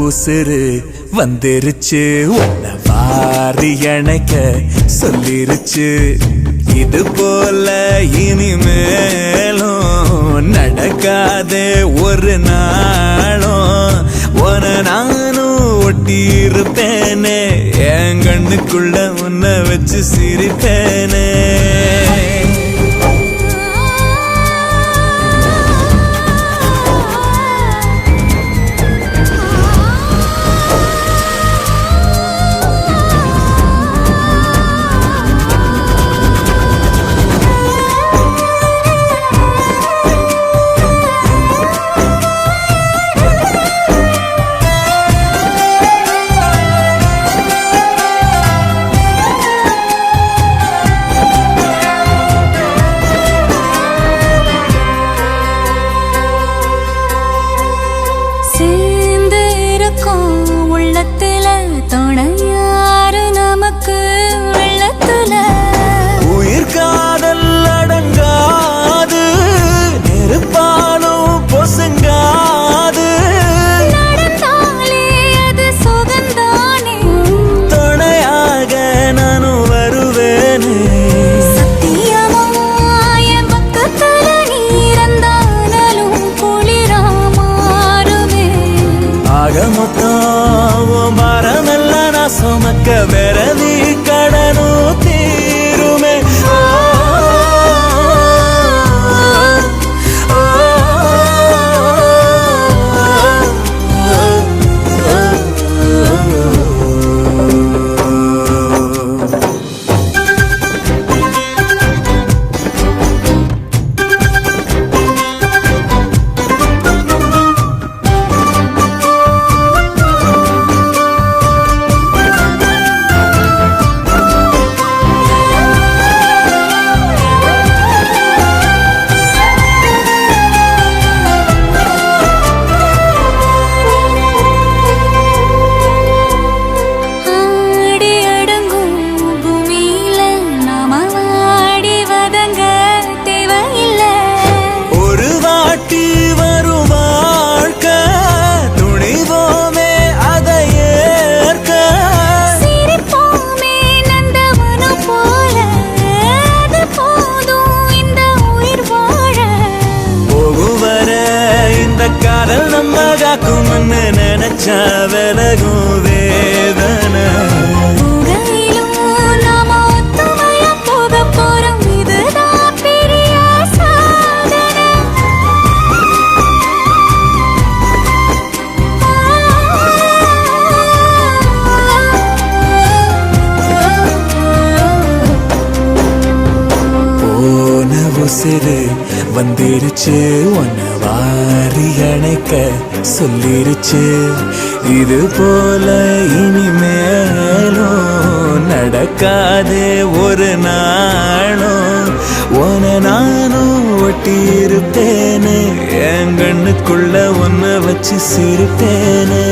உசுறு வந்துருச்சு. உன்னை வாரி அணைக்க சொல்லிருச்சு. இது போல இனிமேலும் நடக்காதே ஒரு நாளும். உன நானும் ஒட்டி இருப்பேனே என் கண்ணுக்குள்ள உன்னை வச்சு சிரிப்பேனே. ஆக மொத்தம் உன் நான் சுமக்க வேற நீ நினைச்சா விலகும் வேதனை. உசிறு வந்துருச்சு உன்னை மாறி அணைக்க சொல்லிருச்சு. இது போல இனிமேலும் நடக்காதே ஒரு நாளும். உன நானும் ஒட்டி இருப்பேனே என் கண்ணுக்குள்ள உன்னை வச்சு சிரிப்பேனே.